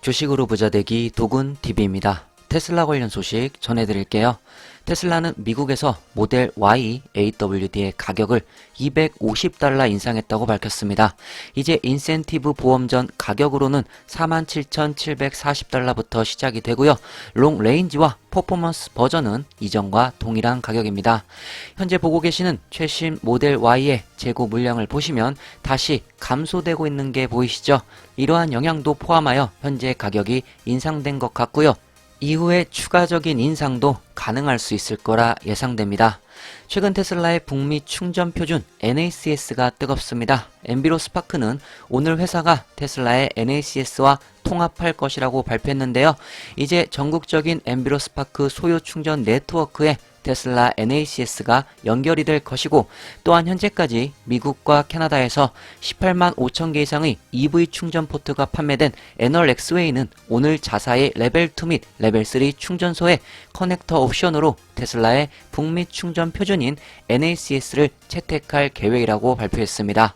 주식으로 부자되기 도군 TV입니다. 테슬라 관련 소식 전해드릴게요. 테슬라는 미국에서 모델 Y AWD의 가격을 250달러 인상했다고 밝혔습니다. 이제 인센티브 보험 전 가격으로는 47,740달러부터 시작이 되고요. 롱 레인지와 퍼포먼스 버전은 이전과 동일한 가격입니다. 현재 보고 계시는 최신 모델 Y의 재고 물량을 보시면 다시 감소되고 있는 게 보이시죠? 이러한 영향도 포함하여 현재 가격이 인상된 것 같고요. 이후에 추가적인 인상도 가능할 수 있을 거라 예상됩니다. 최근 테슬라의 북미 충전 표준 NACS가 뜨겁습니다. 엔비로 스파크는 오늘 회사가 테슬라의 NACS와 통합할 것이라고 발표했는데요. 이제 전국적인 엔비로 스파크 소요 충전 네트워크에 테슬라 NACS가 연결이 될 것이고 또한 현재까지 미국과 캐나다에서 18만 5천 개 이상의 EV 충전 포트가 판매된 에널 엑스웨이는 오늘 자사의 레벨 2 및 레벨 3 충전소에 커넥터 옵션으로 테슬라의 북미 충전 표준인 NACS를 채택할 계획이라고 발표했습니다.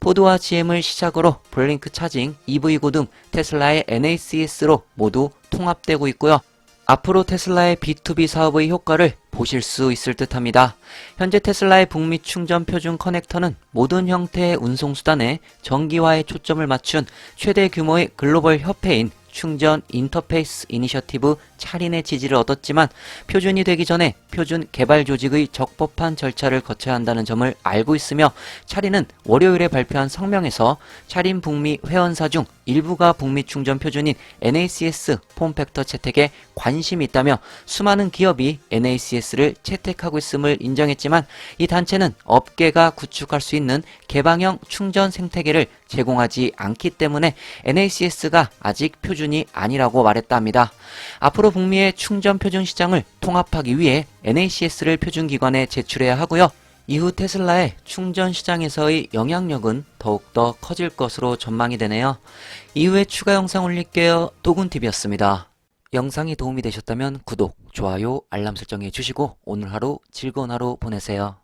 포드와 GM을 시작으로 블링크 차징, EV고 등 테슬라의 NACS로 모두 통합되고 있고요. 앞으로 테슬라의 B2B 사업의 효과를 보실 수 있을 듯 합니다. 현재 테슬라의 북미 충전 표준 커넥터는 모든 형태의 운송수단에 전기화에 초점을 맞춘 최대 규모의 글로벌 협회인 충전 인터페이스 이니셔티브 차린의 지지를 얻었지만 표준이 되기 전에 표준 개발 조직의 적법한 절차를 거쳐야 한다는 점을 알고 있으며 차린은 월요일에 발표한 성명에서 차린 북미 회원사 중 일부가 북미 충전 표준인 NACS 폼팩터 채택에 관심이 있다며 수많은 기업이 NACS를 채택하고 있음을 인정했지만 이 단체는 업계가 구축할 수 있는 개방형 충전 생태계를 제공하지 않기 때문에 NACS가 아직 표 준이 아니라고 말했답니다. 앞으로 북미의 충전 표준 시장을 통합하기 위해 NACS를 표준 기관에 제출해야 하고요. 이후 테슬라의 충전 시장에서의 영향력은 더욱더 커질 것으로 전망이 되네요. 이후에 추가 영상 올릴게요. 도군TV였습니다. 영상이 도움이 되셨다면 구독, 좋아요, 알람 설정해 주시고 오늘 하루 즐거운 하루 보내세요.